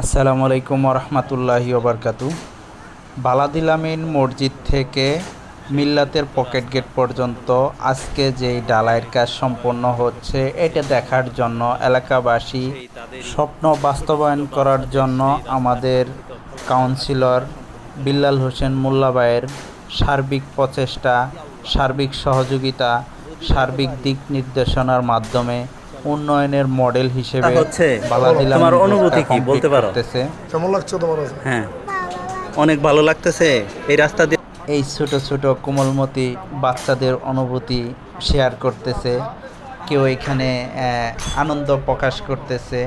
আসসালামু আলাইকুম রহমতুল্লাহি ওবরকাতু। বালাদিল আমিন মসজিদ থেকে মিল্লাতের পকেট গেট পর্যন্ত আজকে যেই ডালাইয়ের কাজ সম্পন্ন হচ্ছে, এটা দেখার জন্য এলাকাবাসী স্বপ্ন বাস্তবায়ন করার জন্য আমাদের কাউন্সিলর বিল্লাল হোসেন মোল্লাবাইয়ের সার্বিক প্রচেষ্টা, সার্বিক সহযোগিতা, সার্বিক দিক নির্দেশনার মাধ্যমে উন্নয়নের মডেল হিসেবে হচ্ছে, তোমার অনুভূতি কি? বলতে পারো। কেমন লাগছে তোমার হ্যাঁ। অনেক ভালো লাগতেছে। এই রাস্তা দিয়ে এই ছোট ছোট কোমলমতি বাচ্চাদের অনুভূতি শেয়ার করতেছে। কেউ এখানে আহ, আনন্দ প্রকাশ করতেছে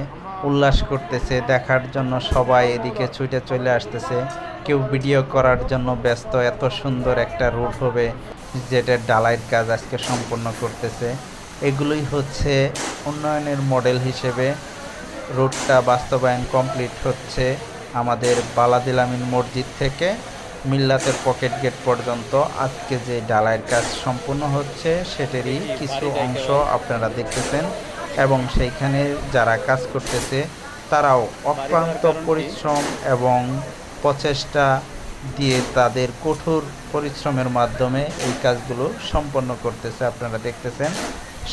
উল্লাস করতেছে দেখার জন্য সবাই এদিকে ছুটে চলে আসতেছে। কেউ ভিডিও করার জন্য ব্যস্ত এত সুন্দর একটা রুট হবে যেটা ডালাইয়ের কাজ আজকে সম্পন্ন করতেছে। এগুলোই হচ্ছে উন্নয়নের মডেল হিসেবে রুটটা বাস্তবায়ন কমপ্লিট হচ্ছে আমাদের বালাদিল আমিন মসজিদ থেকে মিল্লাতের পকেট গেট পর্যন্ত। আজকে যে ডালাইয়ের কাজ সম্পূর্ণ হচ্ছে, সেটারই কিছু অংশ আপনারা দেখতেছেন এবং সেইখানে যারা কাজ করতেছে, তারাও অক্লান্ত পরিশ্রম এবং প্রচেষ্টা দিয়ে তাদের কঠোর পরিশ্রমের মাধ্যমে এই কাজগুলো সম্পন্ন করতেছে, আপনারা দেখতেছেন।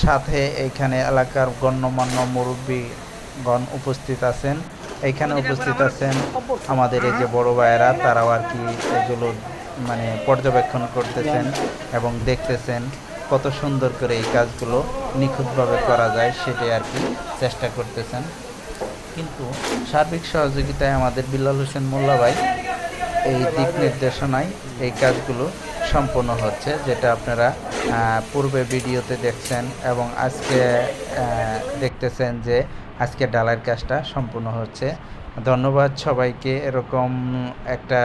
সাথে এইখানে এলাকার গণ্যমান্য মুরব্বীগণ উপস্থিত আছেন। এইখানে উপস্থিত আছেন আমাদের এই যে বড় ভাইয়েরা, তারাও আর কি এগুলো মানে পর্যবেক্ষণ করতেছেন এবং দেখতেছেন কত সুন্দর করে এই কাজগুলো নিখুঁতভাবে করা যায় সেটাই আর কি চেষ্টা করতেছেন। কিন্তু সার্বিক সহযোগিতায় আমাদের বিল্লাল হোসেন মোল্লা ভাই এই দিক নির্দেশনায় এই কাজগুলো সম্পন্ন হচ্ছে, যেটা আপনারা পূর্বে ভিডিওতে দেখছেন এবং আজকে দেখতেছেন যে আজকে ডালার কাজটা সম্পূর্ণ হচ্ছে। ধন্যবাদ সবাইকে। এরকম একটা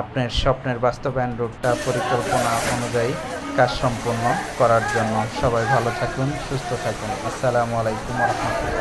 আপনার স্বপ্নের বাস্তবায়ন রূপটা, পরিকল্পনা অনুযায়ী কাজ সম্পন্ন করার জন্য সবাই ভালো থাকুন, সুস্থ থাকুন। আসসালামু আলাইকুম রহমতুল্লাহ।